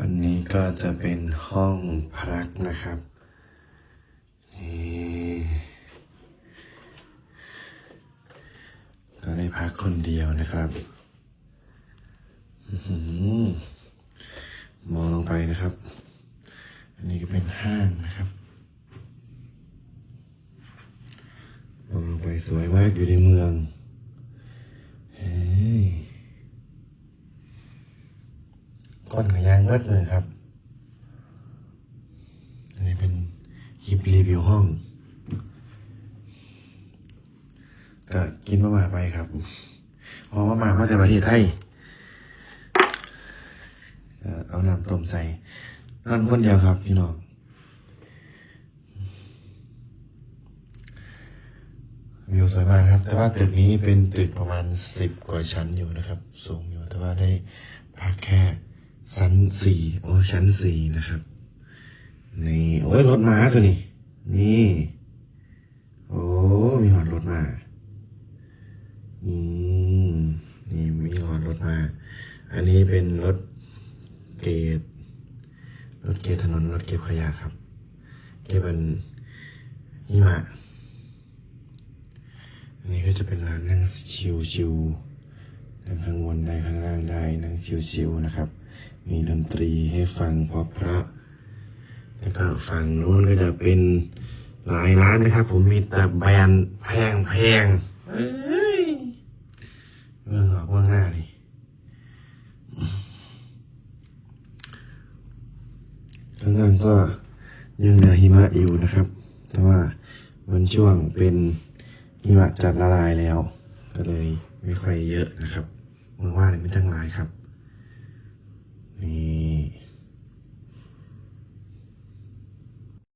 อันนี้ก็จะเป็นห้องพักนะครับนี่ก็ได้พักคนเดียวนะครับมองลงไปนะครับ อันนี้ก็เป็นห้างนะครับมองลงไปสวยมากอยู่ในเมือง เฮ้ย ก้อนขยางเบิดเลยครับ อันนี้เป็นคลิปรีวิวห้อง ก็กินมาม่าไปครับพอมาม่ามาจากประเทศไทยเอาน้ำต้มใส่นั่นคนเดียวครับ พี่น้องวิวสวยมากครับ แต่ว่าตึกนี้เป็นตึกประมาณสิบกว่าชั้นอยู่นะครับ สูงอยู่ แต่ว่าได้พักแค่ ชั้นสี่โอ้ชั้นสี่นะครับ นี่โอ้ยรถม้าตัวนี้นี่ โอ้มีหอดรถมาอืมนี่มีหอดรถมา อันนี้เป็นรถเกตรถเกตถนนรถเก็บขยะครับ เก็บเป็นหิมะอันนี้ก็จะเป็นร้านนั่งชิวชิวๆ นั่งข้างบนได้ข้างล่างได้นั่งชิวๆนะครับ มีดนตรีให้ฟังเพราะพระแล้วก็ฝั่งนู้นก็จะเป็นหลายร้านนะครับ ผมมีแต่แบรนด์แพงแพงๆเอ้ยเรื่องออกเรื่องหน้านี่ข้างล่างก็ยังเหลือหิมะอยู่นะครับ แต่ว่ามันช่วงเป็นหิมะจัดละลายแล้ว ก็เลยไม่ค่อยเยอะนะครับ มันว่าอะไรไม่ทั้งหลายครับ นี่